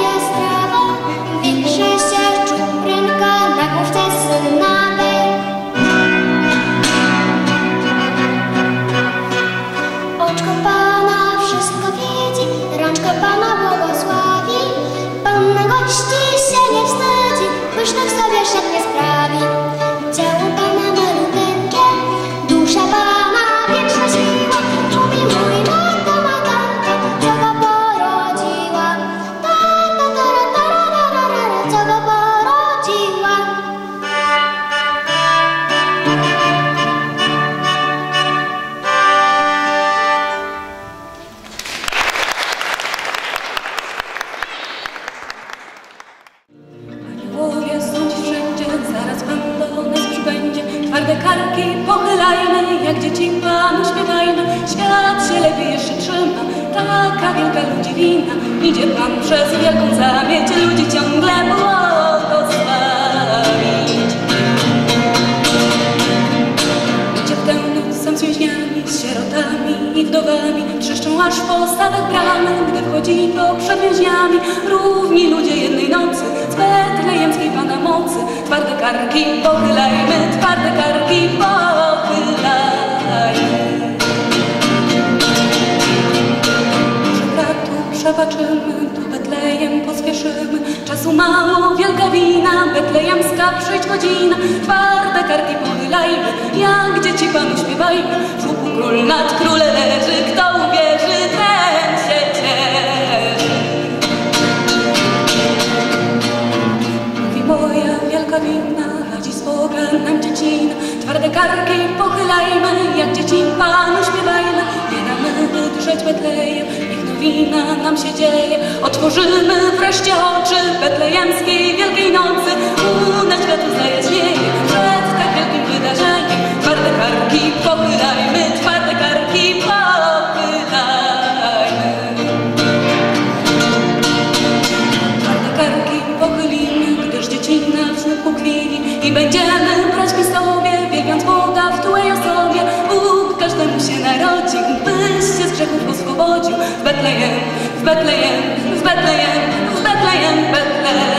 yes. Gdy wchodzi to przed więźniami. Równi ludzie jednej nocy, z betlejemskiej Pana mocy, twarde karki pochylajmy, twarde karki pochylajmy. Bratu przebaczymy, do Betlejem pospieszymy. Czasu mało, wielka wina, betlejemska przyjdź godzina. Twarde karki pochylajmy, jak dzieci Panu śpiewajmy. W król nad króle leży, kto Panu śpiewajmy. Nie damy wydrzeć Betlejem, niech nowina nam się dzieje. Otworzymy wreszcie oczy betlejemskiej wielkiej nocy. Bethlehem, Bethlehem, Bethlehem, Bethlehem, Bethlehem.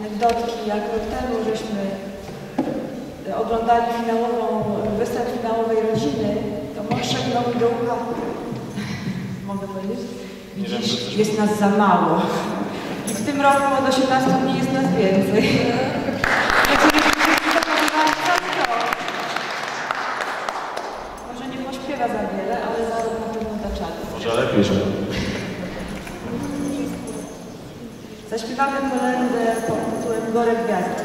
Anegdotki, jak rok temu żeśmy oglądali finałową, występ finałowej rodziny, to mąż szepnął mi do ucha, mogę powiedzieć, widzisz, jest nas za mało. I w tym roku od 18 dni jest nas więcej. Może nie pośpiewa za wiele, ale za na pewno. Może lepiej, żeby... Zaśpiewamy go together.